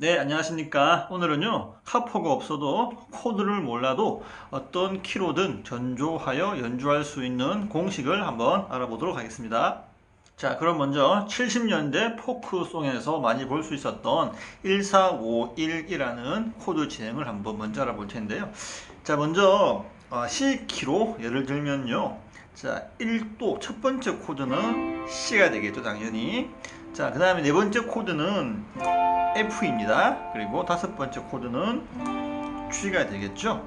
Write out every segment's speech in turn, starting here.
네, 안녕하십니까. 오늘은요, 카포가 없어도 코드를 몰라도 어떤 키로든 전조하여 연주할 수 있는 공식을 한번 알아보도록 하겠습니다. 자, 그럼 먼저 70년대 포크송에서 많이 볼 수 있었던 1451이라는 코드 진행을 한번 먼저 알아볼 텐데요. 자, 먼저 어, C키로 예를 들면요. 자, 1도 첫 번째 코드는 C가 되겠죠, 당연히. 자, 그 다음에 네 번째 코드는 F입니다. 그리고 다섯 번째 코드는 G가 되겠죠.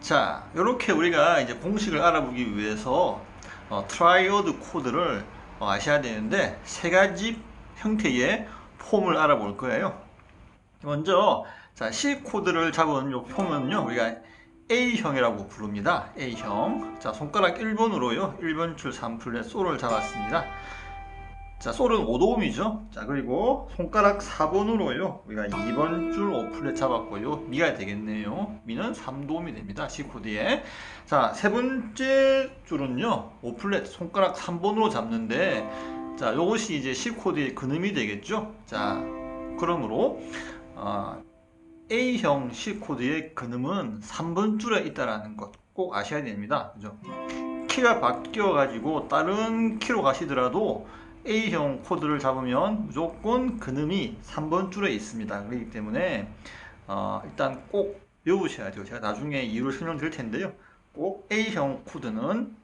자, 이렇게 우리가 이제 공식을 알아보기 위해서 어, 트라이오드 코드를 어, 아셔야 되는데 세 가지 형태의 폼을 알아볼 거예요. 먼저 자, C 코드를 잡은 요 폼은요. 우리가 A형이라고 부릅니다. A형. 자, 손가락 1번으로요. 1번 줄 3플랫 솔을 잡았습니다. 자, 솔은 5도음이죠. 자, 그리고 손가락 4번으로요. 우리가 2번 줄 5플랫 잡았고요. 미가 되겠네요. 미는 3도음이 됩니다. C 코드에. 자, 세 번째 줄은요. 5플랫 손가락 3번으로 잡는데 자, 요것이 이제 C 코드의 근음이 되겠죠. 자, 그러므로 어, A형 C 코드의 근음은 3번 줄에 있다라는 것 꼭 아셔야 됩니다. 그죠? 키가 바뀌어 가지고 다른 키로 가시더라도 A형 코드를 잡으면 무조건 근음이 3번 줄에 있습니다. 그렇기 때문에 어, 일단 꼭 외우셔야 돼요. 제가 나중에 이유를 설명드릴 텐데요. 꼭 A형 코드는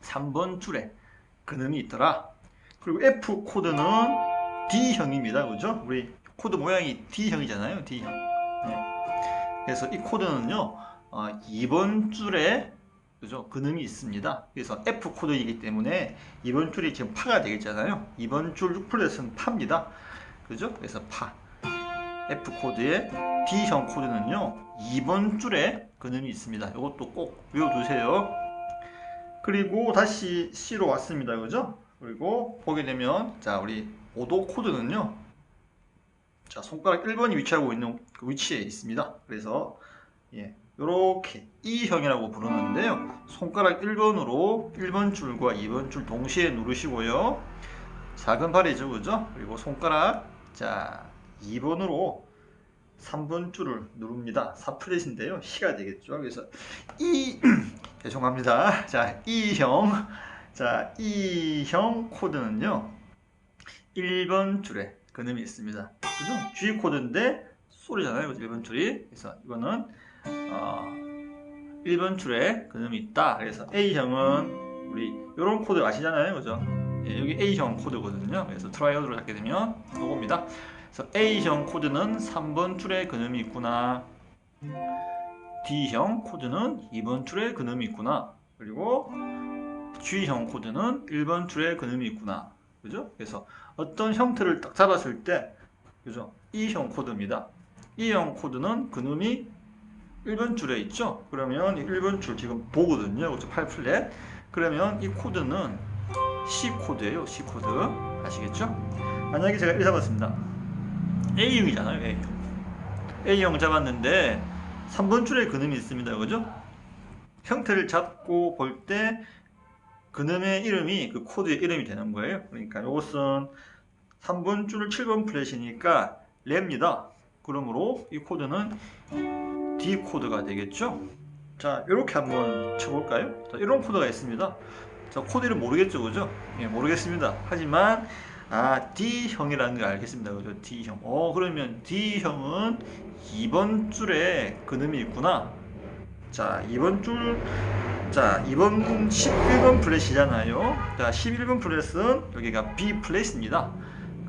3번 줄에 근음이 있더라. 그리고 F 코드는 D형입니다. 그죠? 우리 코드 모양이 D형이잖아요. D형. 네. 그래서 이 코드는요. 어, 2번 줄에 그죠? 근음이 있습니다. 그래서 F 코드이기 때문에 이번 줄이 지금 파가 되겠잖아요. 이번 줄 6플랫은 파입니다. 그죠? 그래서 파. F 코드의 D형 코드는요. 2번 줄에 근음이 있습니다. 이것도 꼭 외워두세요. 그리고 다시 C로 왔습니다. 그죠? 그리고 보게 되면 자, 우리 5도 코드는요. 자, 손가락 1번이 위치하고 있는 그 위치에 있습니다. 그래서 예, 이렇게 E형이라고 부르는데요. 손가락 1번으로 1번 줄과 2번 줄 동시에 누르시고요. 작은 팔이죠, 그죠? 그리고 손가락 자 2번으로 3번 줄을 누릅니다. 4플랫인데요. C가 되겠죠. 그래서 E 죄송합니다. 자 E형 자 E형 코드는요. 1번 줄에 근음이 있습니다. 그죠? G 코드인데 소리잖아요. 1번 줄이. 그래서 이거는 어, 1번 줄에 근음이 있다. 그래서 A형은 우리 이런 코드 아시잖아요. 그죠? 예, 여기 A형 코드거든요. 그래서 트라이어드로 잡게 되면 이겁니다. 그래서 A형 코드는 3번 줄에 근음이 있구나. D형 코드는 2번 줄에 근음이 있구나. 그리고 G형 코드는 1번 줄에 근음이 있구나. 그죠? 그래서 어떤 형태를 딱 잡았을 때 그죠? E형 코드입니다. E형 코드는 근음이 1번 줄에 있죠? 그러면 1번 줄 지금 보거든요. 그죠? 8플랫. 그러면 이 코드는 C 코드예요. C 코드. 아시겠죠? 만약에 제가 1 잡았습니다. A형이잖아요. A형. A형 잡았는데 3번 줄에 근음이 있습니다. 그죠? 형태를 잡고 볼때 근음의 이름이 그 코드의 이름이 되는 거예요. 그러니까 이것은 3번 줄 7번 플랫이니까 레입니다. 그러므로 이 코드는 D 코드가 되겠죠? 자, 이렇게 한번 쳐볼까요? 자, 이런 코드가 있습니다. 자, 코드 이름 모르겠죠, 그죠? 예, 모르겠습니다. 하지만 아, D형이라는 걸 알겠습니다. 그죠? D형. 어, 그러면 D형은 2번 줄에 근음이 있구나. 자, 2번 줄, 자, 2번 11번 플랫이잖아요. 자, 11번 플랫은 여기가 B 플랫입니다.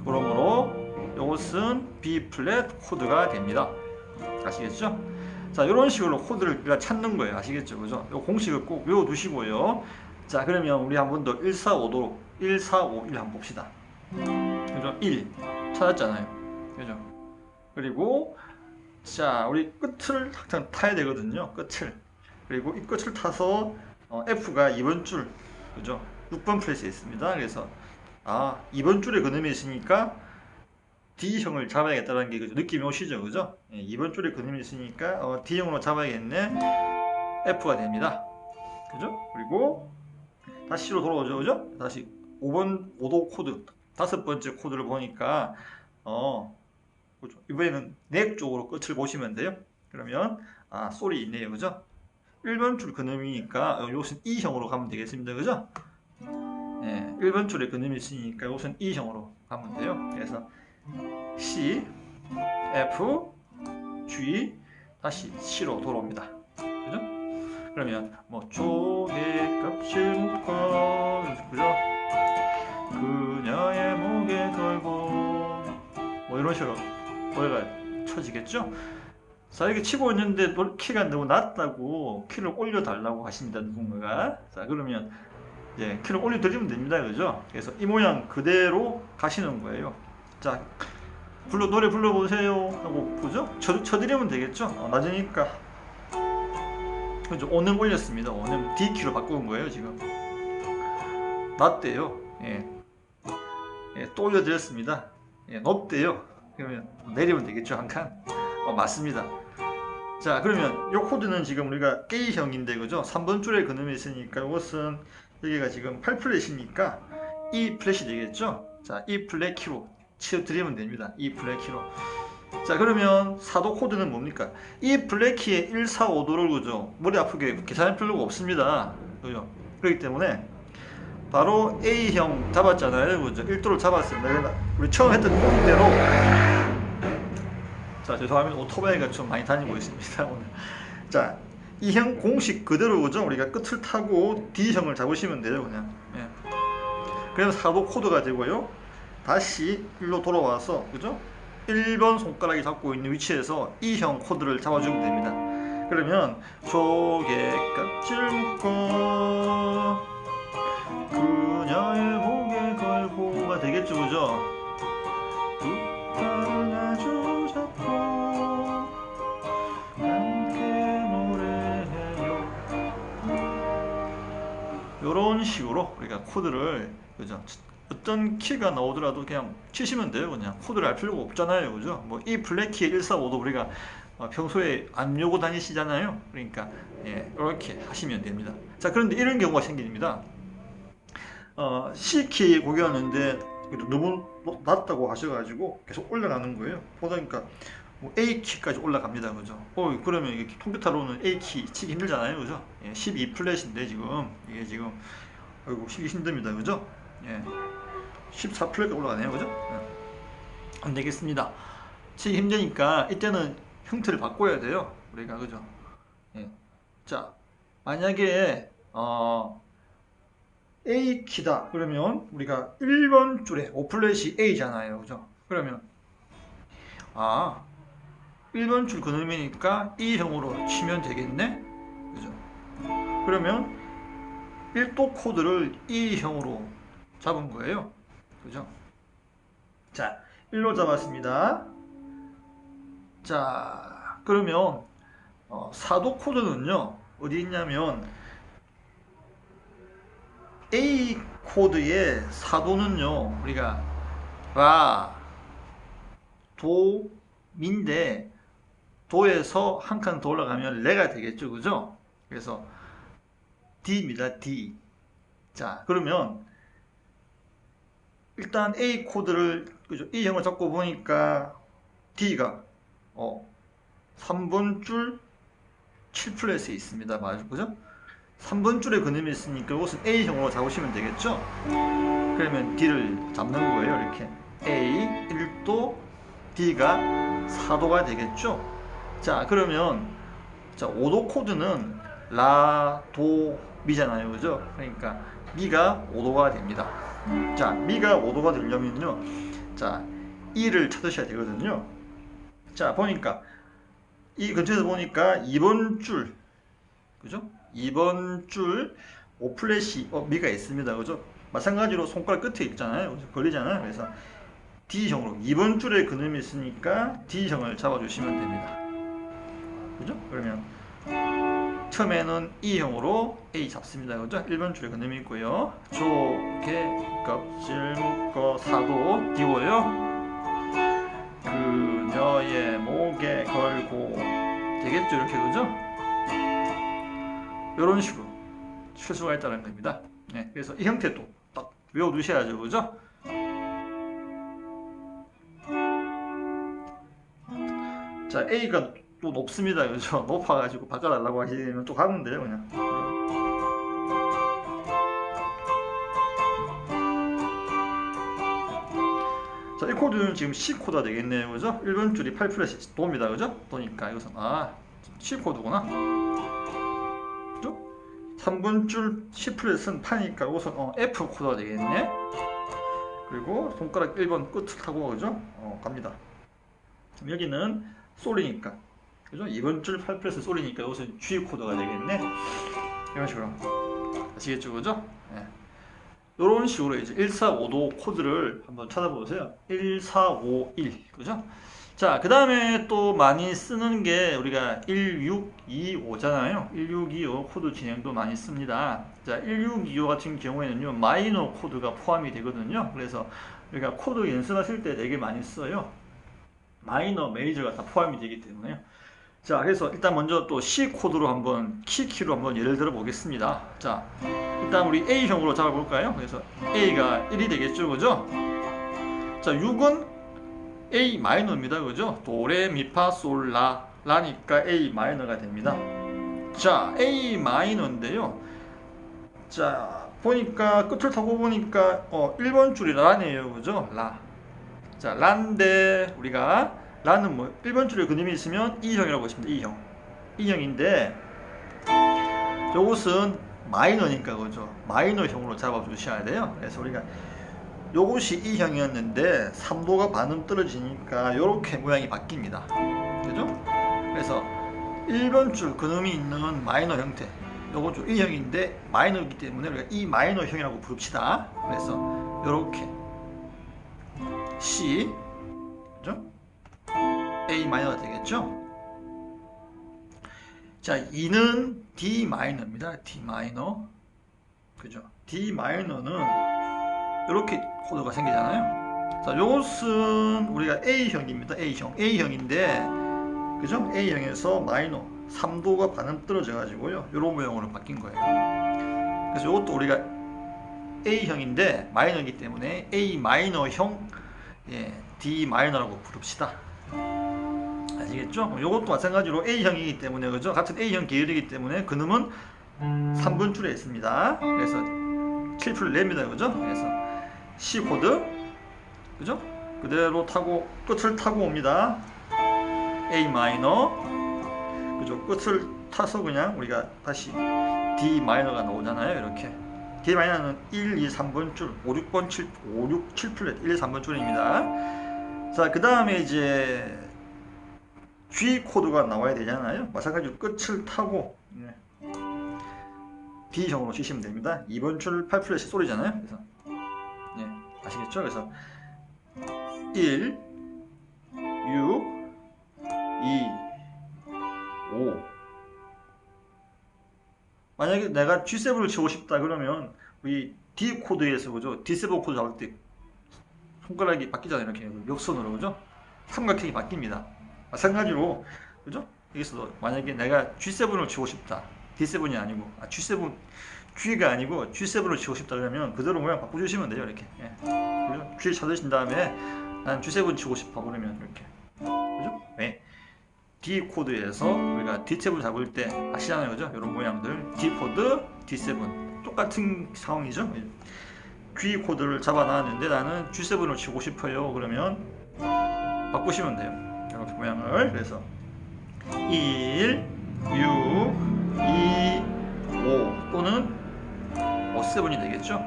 그러므로 이것은 B 플랫 코드가 됩니다. 아시겠죠? 자, 이런 식으로 코드를 우리가 찾는 거예요. 아시겠죠? 그죠? 이 공식을 꼭 외워두시고요. 자, 그러면 우리 한 번 더 145도, 1451 한번 봅시다. 그죠? 1. 찾았잖아요. 그죠? 그리고, 자, 우리 끝을 항상 타야 되거든요. 끝을. 그리고 이 끝을 타서 어, F가 2번 줄, 그죠? 6번 플랫에 있습니다. 그래서, 아, 2번 줄에 근음이 있으니까 D형을 잡아야겠다는 게? 느낌이 오시죠, 그죠? 예, 2번 줄에 근음이 있으니까 어, D형으로 잡아야겠네. F가 됩니다. 그죠? 그리고 다시로 돌아오죠, 그죠? 다시 5번 5도 코드 다섯 번째 코드를 보니까 어, 그죠? 이번에는 넥 쪽으로 끝을 보시면 돼요. 그러면 아 소리 있네요, 그죠? 1번 줄 근음이니까 이것은 E형으로 가면 되겠습니다, 그죠? 예, 1번 줄에 근음이 있으니까 이것은 E형으로 가면 돼요. 그래서 C, F, G 다시 C로 돌아옵니다. 그죠? 그러면 뭐 조개 껍질 묶어 그죠? 그녀의 목에 걸고 뭐 이런 식으로 노래가 쳐지겠죠? 자 이렇게 치고 있는데 노- 키가 너무 낮다고 키를 올려달라고 하십니다 누군가가 자 그러면 이제 키를 올려드리면 됩니다 그죠? 그래서 이 모양 그대로 가시는 거예요 자 불러 노래 불러보세요 하고 그죠? 쳐, 쳐드리면 되겠죠? 어, 낮으니까 그죠? 오는 올렸습니다 오는 D 키로 바꾼 거예요 지금 낮대요 예. 예, 또 올려드렸습니다 예, 높대요 그러면 내리면 되겠죠 한 칸? 어, 맞습니다. 자 그러면 이 코드는 지금 우리가 A형인데 그죠? 3번 줄에 그놈이 있으니까 이것은 여기가 지금 8플랫이니까 E 플랫이 되겠죠? 자 E 플랫 키로 치워드리면 됩니다. E 플랫 키로 자 그러면 사도 코드는 뭡니까? 플랫 키에 1, 4, 5도를 그죠? 머리 아프게 계산할 필요가 없습니다. 그죠? 그렇기 때문에 바로 A형 잡았잖아요. 그죠? 1도를 잡았습니다. 그러니까 우리 처음 했던 공대로 자 죄송합니다 오토바이가 좀 많이 다니고 있습니다 오늘 자 이 형 공식 그대로 그죠 우리가 끝을 타고 D형을 잡으시면 돼요 그냥 예. 그래서 사도 코드가 되고요 다시 일로 돌아와서 그죠? 1번 손가락이 잡고 있는 위치에서 E형 코드를 잡아주면 됩니다. 그러면 조개 껍질 묶어 그녀의 목에 걸고가 되겠죠 그죠? 요런 식으로 우리가 코드를 그죠 어떤 키가 나오더라도 그냥 치시면 돼요. 그냥 코드를 알 필요가 없잖아요. 그죠? 뭐이 키에 145도 우리가 어, 평소에 안 외우고 다니시잖아요. 그러니까 예, 이렇게 하시면 됩니다. 자 그런데 이런 경우가 생깁니다. 어, C키 그래도 너무 높- 낮다고 하셔가지고 계속 올라가는 거예요. 보니까 뭐 A 키까지 올라갑니다, 그죠? 어, 그러면 이게 컴퓨터로는 A 키 치기 힘들잖아요, 그죠? 예, 12 플랫인데 지금. 이게 지금 아이고 치기 힘듭니다, 그죠? 예, 14 플랫까지 올라가네요, 그죠? 예. 안 되겠습니다. 치기 힘드니까 이때는 형태를 바꿔야 돼요, 우리가 그죠? 예. 자, 만약에 어 A 키다 그러면 우리가 1번 줄에 오플렛이 A잖아요 그죠 그러면 아 1번 줄 그놈이니까 E형으로 치면 되겠네 그죠 그러면 1도 코드를 E형으로 잡은 거예요. 그죠? 자 1로 잡았습니다. 자 그러면 어, 4도 코드는요 어디 있냐면 A 코드의 사도는요 우리가 라, 도, 미인데 도에서 한 칸 더 올라가면 레가 되겠죠. 그죠? 그래서 D입니다. D. 자 그러면 일단 A 코드를 그죠? 이 형을 잡고 보니까 D가 어 3번 줄 7플랫에 있습니다 맞죠 그죠? 3번 줄에 그림이 있으니까 이것은 A형으로 잡으시면 되겠죠? 그러면 D를 잡는 거예요, 이렇게. A 1도, D가 4도가 되겠죠? 자, 그러면 자, 5도 코드는 라, 도, 미잖아요, 그죠? 그러니까 미가 5도가 됩니다. 자, 미가 5도가 되려면요, 자, E를 찾으셔야 되거든요. 자, 보니까 이 근처에서 보니까 2번 줄, 그죠? 2번 줄 오플랫이 어, 미가 있습니다. 그죠? 마찬가지로 손가락 끝에 있잖아요. 걸리잖아요. 그래서 D형으로 2번 줄에 그놈이 있으니까 D형을 잡아주시면 됩니다. 그죠? 그러면 처음에는 E형으로 A 잡습니다. 그죠? 1번 줄에 그놈이 있고요. 조개 껍질 묶어 사도 띄워요. 그녀의 목에 걸고 되겠죠? 이렇게 그죠? 이런 식으로 칠 수가 있다는 겁니다. 네, 그래서 이 형태도 딱 외워두셔야죠, 그죠? 자 A가 또 높습니다 그죠 높아가지고 바꿔달라고 하시면 또 가면 돼요 그냥 자, 이 코드는 지금 C 코드가 되겠네요. 그죠? 1번 줄이 8 플러스 도입니다. 그죠? 도니까 이것은 아, C 코드구나. 그죠? 3번 줄 C 플러스는 파니까 이것은 어, F 코드가 되겠네. 그리고 손가락 1번 끝을 타고 그죠? 어, 갑니다. 여기는 솔이니까. 그죠? 2번 줄 8 플러스 솔이니까 이것은 G 코드가 되겠네. 이런 식으로. 아시겠죠? 그죠? 예. 이런 식으로 이제 1455도 코드를 한번 찾아보세요. 1451 그죠? 자, 그 다음에 또 많이 쓰는 게 우리가 1625잖아요. 1625 코드 진행도 많이 씁니다. 자, 1625 같은 경우에는요, 마이너 코드가 포함이 되거든요. 그래서 우리가 코드 연습하실 때 되게 많이 써요. 마이너, 메이저가 다 포함이 되기 때문에요. 자, 그래서 일단 먼저 또 C 코드로 한번 키키로 한번 예를 들어 보겠습니다. 자, 일단 우리 A형으로 잡아 볼까요? 그래서 A가 1이 되겠죠, 그죠? 자, 6은 A 마이너입니다, 그죠? 도레 미파 솔라 라니까 A 마이너가 됩니다. 자, A 마이너인데요. 자, 보니까 끝을 타고 보니까 어 1번 줄이 라네요, 그죠? 라. 자, 라인데 우리가 라는 뭐 1번 줄에 그림이 있으면 E형이라고 보시면 E형. E형인데 요것은 마이너니까 그죠. 마이너형으로 잡아주셔야 돼요. 그래서 우리가 요것이 2형이었는데 3도가 반음 떨어지니까 이렇게 모양이 바뀝니다. 그죠? 그래서 1번 줄 그놈이 있는 마이너 형태 요거 좀 1형인데 마이너이기 때문에 우리가 이 마이너형이라고 부릅시다. 그래서 이렇게. C 그죠 A 마이너가 되겠죠 자, 2는 D 마이너입니다. D 마이너. 그죠? D 마이너는 이렇게 코드가 생기잖아요. 자, 요것은 우리가 A형입니다. A형. A형인데 그죠? A형에서 마이너 3도가 반음 떨어져 가지고요. 요런 모양으로 바뀐 거예요. 그래서 요것도 우리가 A형인데 마이너이기 때문에 A 마이너형 예, D 마이너라고 부릅시다. 아시겠죠? 이것도 마찬가지로 A형이기 때문에 그죠? 같은 A형 계열이기 때문에 그놈은 3분 줄에 있습니다. 그래서 7풀 냅니다. 그죠? 그래서 C 코드 그죠? 그대로 타고 끝을 타고 옵니다. A 마이너 그죠? 끝을 타서 그냥 우리가 다시 D 마이너가 나오잖아요. 이렇게 D 마이너는 1, 2, 3번 줄, 5, 6번 7, 5, 6, 7 플랫 1, 2, 3번 줄입니다. 자, 그 다음에 이제 G 코드가 나와야 되잖아요. 마찬가지로 끝을 타고 네. D형으로 치시면 됩니다. 2번 줄 8플래시 소리잖아요. 그래서 네, 아시겠죠? 그래서 1 6 2 5 만약에 내가 G7을 치고 싶다 그러면 우리 D 코드에서 그죠? D7 코드 잡을 때 손가락이 바뀌잖아요. 이렇게 역선으로 그죠? 삼각형이 바뀝니다. 마찬가지로 그죠? 여기서도 만약에 내가 G7을 치고 싶다. D7이 아니고 아, G7 G가 아니고 G7을 치고 싶다 그러면 그대로 모양 바꿔주시면 돼요 이렇게 예. 그죠? G 찾으신 다음에 난 G7 치고 싶어 그러면 이렇게 그죠? 네. D 코드에서 우리가 D7 잡을 때 아시잖아요 그죠? 이런 모양들 D 코드 D7 똑같은 상황이죠 G 코드를 잡아놨는데 나는 G7을 치고 싶어요 그러면 바꾸시면 돼요 이렇게 모양을 그래서 1, 6, 2, 5 또는 5, 7이 되겠죠?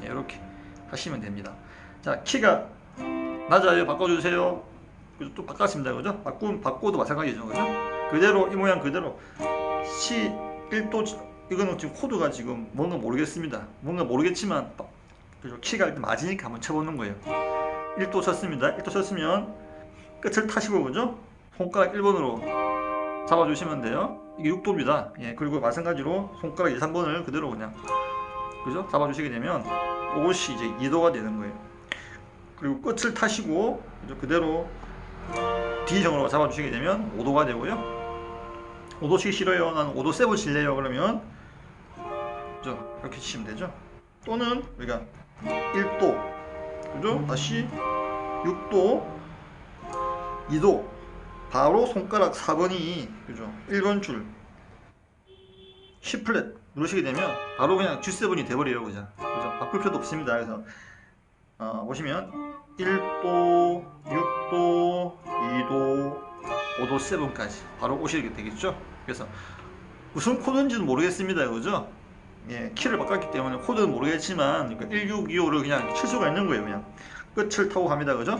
네, 이렇게 하시면 됩니다. 자 키가 낮아요. 바꿔주세요. 그죠? 또 바꿨습니다. 그죠? 바꾸, 바꿔도 마찬가지죠. 그죠? 그대로 이 모양 그대로. C 1도 이거는 지금 코드가 지금 뭔가 모르겠습니다. 뭔가 모르겠지만 그죠 키가 일단 맞으니까 한번 쳐보는 거예요. 1도 쳤습니다. 1도 쳤으면 끝을 타시고 그죠? 손가락 1번으로 잡아주시면 돼요. 이게 6도입니다. 예, 그리고 마찬가지로 손가락 2, 3번을 그대로 그냥 그죠? 잡아주시게 되면 이것이 이제 2도가 되는 거예요. 그리고 끝을 타시고 그죠? 그대로 D형으로 잡아주시게 되면 5도가 되고요. 5도씩 싫어요. 난 5도 세븐 칠래요. 그러면 그죠? 이렇게 치시면 되죠. 또는 우리가 1도 그죠? 다시 6도 2도 바로 손가락 4번이 그죠? 1번 줄 C플랫 누르시게 되면 바로 그냥 G7이 돼버려요 그죠? 그죠? 바꿀 필요도 없습니다 그래서 어, 보시면 1도, 6도, 2도, 5도, 7까지 바로 오시게 되겠죠? 그래서 무슨 코드인지는 모르겠습니다 그죠? 예, 키를 바꿨기 때문에 코드는 모르겠지만 그러니까 1625를 그냥 칠 수가 있는 거예요 그냥 끝을 타고 갑니다 그죠?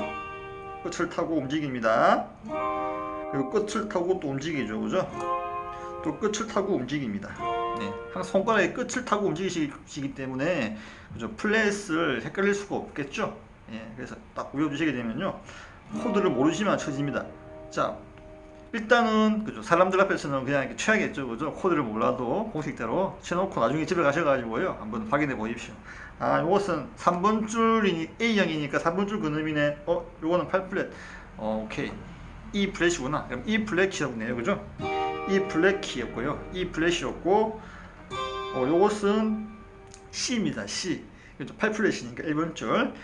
끝을 타고 움직입니다. 그리고 끝을 타고 또 움직이죠. 그죠? 또 끝을 타고 움직입니다. 네, 항상 손가락에 끝을 타고 움직이시기 때문에 그죠? 플랫을 헷갈릴 수가 없겠죠? 예, 그래서 딱 외워주시게 되면요. 코드를 모르시면 쳐집니다. 자 일단은 그죠? 사람들 앞에서는 그냥 이렇게 쳐야겠죠. 그죠? 코드를 몰라도 공식대로 쳐놓고 나중에 집에 가셔가지고요. 한번 확인해 보십시오 아 요것은 3번 줄이니 A형이니까 3번 줄 그놈이네. 어 요거는 8플랫. 어 오케이. E 플랫이구나. 그럼 E 플랫 키였네요. 그죠? E 플랫 키였고요. E 플랫이었고 어 요것은 C입니다. C. 그죠? 8플랫이니까 1번 줄.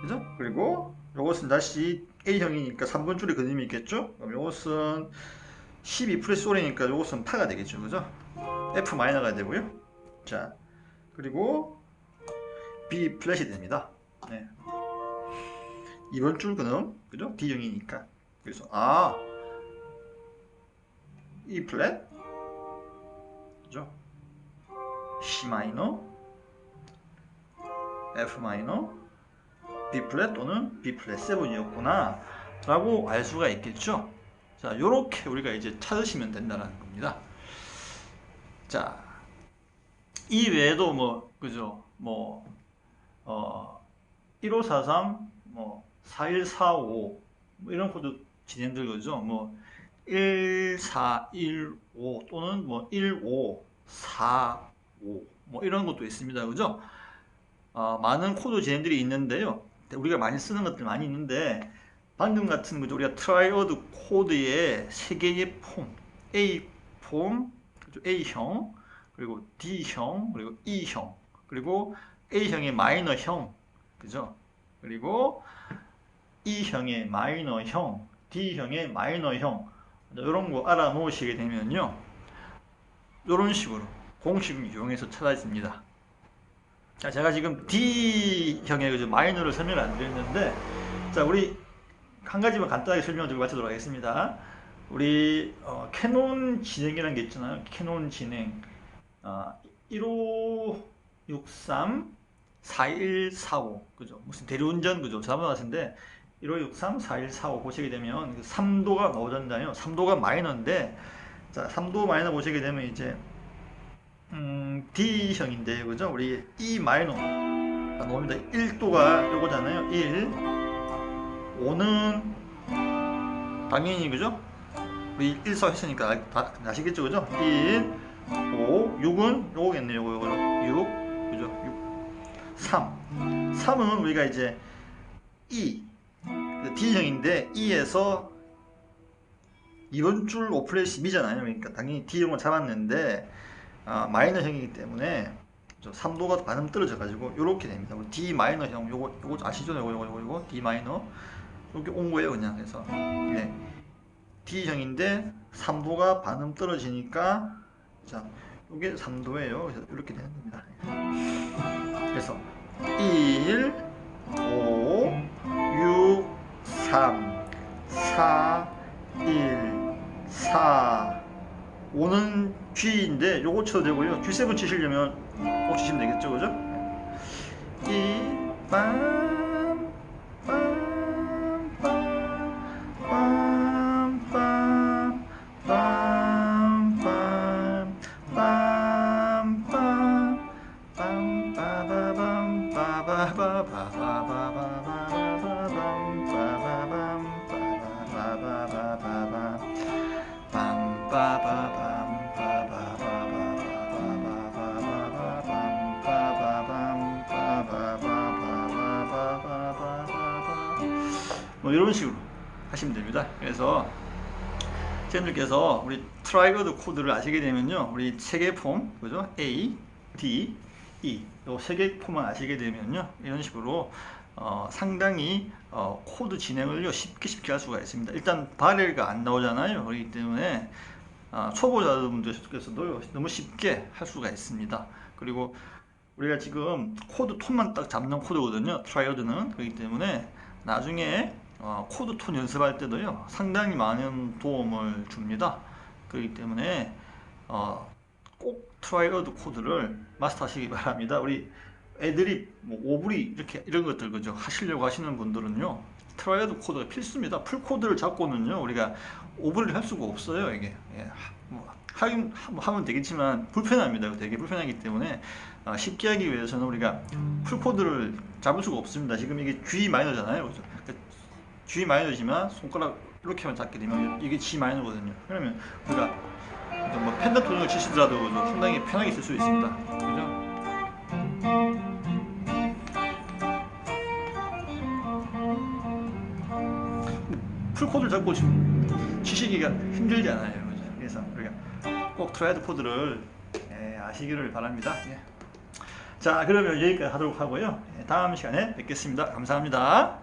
그죠? 그리고 요것은 다시 A형이니까 3번 줄에 그림이 있겠죠? 그럼 요것은 12 플러스 소리니까 요것은 파가 되겠죠. 그죠? F 마이너가 되고요. 자, 그리고 B 플랫이 됩니다. 네. 이번 줄 그럼 그죠? D형이니까. 그래서 아 E 플랫 그죠? C 마이너 F 마이너 B 플랫 또는 B 플랫 7이었구나 라고 알 수가 있겠죠 자 요렇게 우리가 이제 찾으시면 된다는 겁니다 자 이 외에도 뭐 그죠 뭐 어, 1543, 뭐 4145, 뭐 이런 코드 진행들 거죠. 뭐 1415 또는 뭐 1545, 뭐 이런 것도 있습니다. 그죠? 어, 많은 코드 진행들이 있는데요. 우리가 많이 쓰는 것들 많이 있는데 방금 같은 거죠. 우리가 트라이어드 코드의 세 개의 폼, A 폼? A형, 그리고 D형, 그리고 E형, 그리고 A형의 마이너형, 그죠? 그리고 E형의 마이너형, D형의 마이너형, 이런 거 알아 놓으시게 되면요. 이런 식으로 공식을 이용해서 찾아집니다. 자, 제가 지금 D형의 그 마이너를 설명을 안 드렸는데, 자, 우리 한 가지만 간단하게 설명을 드리고 마치도록 하겠습니다. 우리 어, 캐논 진행이라는 게 있잖아요. 캐논 진행. 어, 1563 4145 그죠? 무슨 대리운전 그죠? 잘못 나왔는데 1563 4145 보시게 되면 3도가 나오잖아요. 3도가 마이너인데 자, 3도 마이너 보시게 되면 이제 음, D형인데 그죠? 우리 E 마이너 나옵니다. 1도가 요거잖아요. 1 5는 당연히 그죠? 우리 1서 했으니까 다 아시겠죠? 그죠? 1 5 6은 요거겠네요. 요거 요거 6 그죠? 6 3 3은 우리가 이제 E D형인데 E에서 이번 줄 오플레시 B잖아요. 그러니까 당연히 D형을 잡았는데 아, 마이너형이기 때문에 3도가 반음 떨어져 가지고 이렇게 됩니다. D 마이너형 요거 요거 아시죠? 요거 요거 요거, D 마이너 이렇게 온 거예요 그냥 그래서 네. D형인데 3도가 반음 떨어지니까 자 이게 3도예요. 그래서 이렇게 되는 겁니다. 그래서 1 5 6 3 4 1 4 5는 G인데 요거 쳐도 되고요. G7 치시려면 꼭 치시면 되겠죠. 그죠? 이 빰, 그래서 쌤들께서 우리 트라이거드 코드를 아시게 되면요, 우리 세 개 폼, 그죠? A, D, E, 요세 개 폼을 아시게 되면요, 이런 식으로 어, 상당히 어, 코드 진행을요 쉽게 쉽게 할 수가 있습니다. 일단 바렐가 안 나오잖아요. 그렇기 때문에 아, 초보자분들께서도 너무 쉽게 할 수가 있습니다. 그리고 우리가 지금 코드 톤만 딱 잡는 코드거든요. 트라이어드는 그렇기 때문에 나중에 어, 코드 톤 연습할 때도요 상당히 많은 도움을 줍니다. 그렇기 때문에 어, 꼭 트라이어드 코드를 마스터하시기 바랍니다. 우리 애들이 뭐 오브리 이렇게 이런 것들 그죠 하시려고 하시는 분들은요 트라이어드 코드가 필수입니다. 풀 코드를 잡고는요 우리가 오브리를 할 수가 없어요 이게 예, 하- 뭐 하긴 하- 뭐 하면 되겠지만 불편합니다. 되게 불편하기 때문에 아, 쉽게 하기 위해서는 우리가 풀 코드를 잡을 수가 없습니다. 지금 이게 G 마이너잖아요, 그죠? G 마이너지만 손가락 이렇게만 잡게 되면 이게 G 마이너거든요. 그러면 우리가 뭐 펜타토닉을 치시더라도 그죠? 상당히 편하게 쓸 수 있습니다. 그죠? 풀 코드를 잡고 치시기가 힘들지 않아요. 그죠? 그래서 우리가 꼭 트라이드 코드를 예, 아시기를 바랍니다. 예. 자, 그러면 여기까지 하도록 하고요. 예, 다음 시간에 뵙겠습니다. 감사합니다.